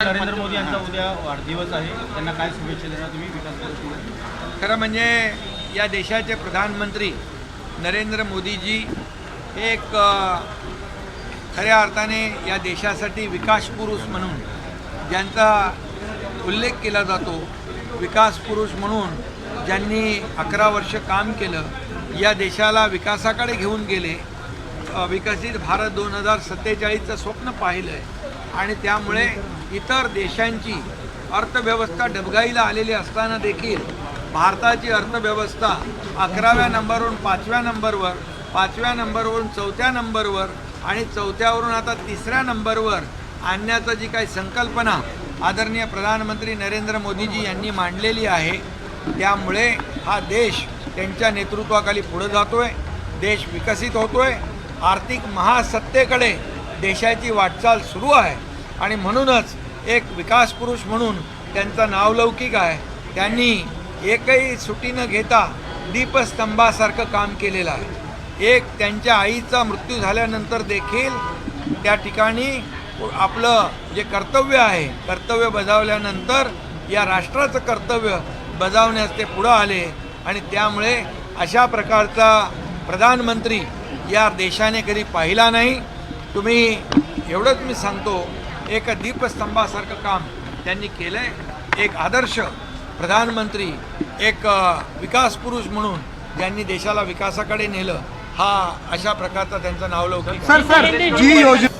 नरेंद्र मोदी यांचा उद्या वाढदिवस आहे. त्यांना काय शुभेच्छा देणार तुम्ही विकास खरं म्हणजे या देशाचे प्रधानमंत्री नरेंद्र मोदीजी हे एक खऱ्या अर्थाने या देशासाठी विकास पुरुष म्हणून ज्यांचा उल्लेख केला जातो विकास पुरुष म्हणून ज्यांनी अकरा वर्ष काम केलं या देशाला विकासाकडे घेऊन गेले. विकसित भारत दोन हजार सत्तेचाळीसचं स्वप्न पाहिलं आहे आणि त्यामुळे इतर देशांची अर्थव्यवस्था डबगाईला आलेली असताना देखील भारताची अर्थव्यवस्था अकराव्या नंबरवरून पाचव्या नंबरवर पाचव्या नंबरवरून चौथ्या नंबरवर आणि चौथ्यावरून आता तिसऱ्या नंबरवर आणण्याचं जी काही संकल्पना आदरणीय प्रधानमंत्री नरेंद्र मोदीजी यांनी मांडलेली आहे त्यामुळे हा देश त्यांच्या नेतृत्वाखाली पुढे आहे देश विकसित होतो आहे आर्थिक महासत्तेकडे देशाची वाटचाल सुरू आहे. आणि म्हणूनच एक विकास पुरुष म्हणून त्यांचं नावलौकिक आहे. त्यांनी एकही सुटी न घेता दीपस्तंभासारखं काम केलेलं आहे. एक त्यांच्या आईचा मृत्यू झाल्यानंतर देखील त्या ठिकाणी आपलं जे कर्तव्य आहे कर्तव्य बजावल्यानंतर या राष्ट्राचं कर्तव्य बजावण्यास ते पुढं आले. आणि त्यामुळे अशा प्रकारचा प्रधानमंत्री या देशाने कधी पाहिला नाही. तुम्ही एवढंच मी सांगतो एक दीपस्तंभासारखं काम त्यांनी केलं आहे एक आदर्श प्रधानमंत्री एक विकास पुरुष म्हणून ज्यांनी देशाला विकासाकडे नेलं हा अशा प्रकारचा त्यांचं. सर सर जी योजना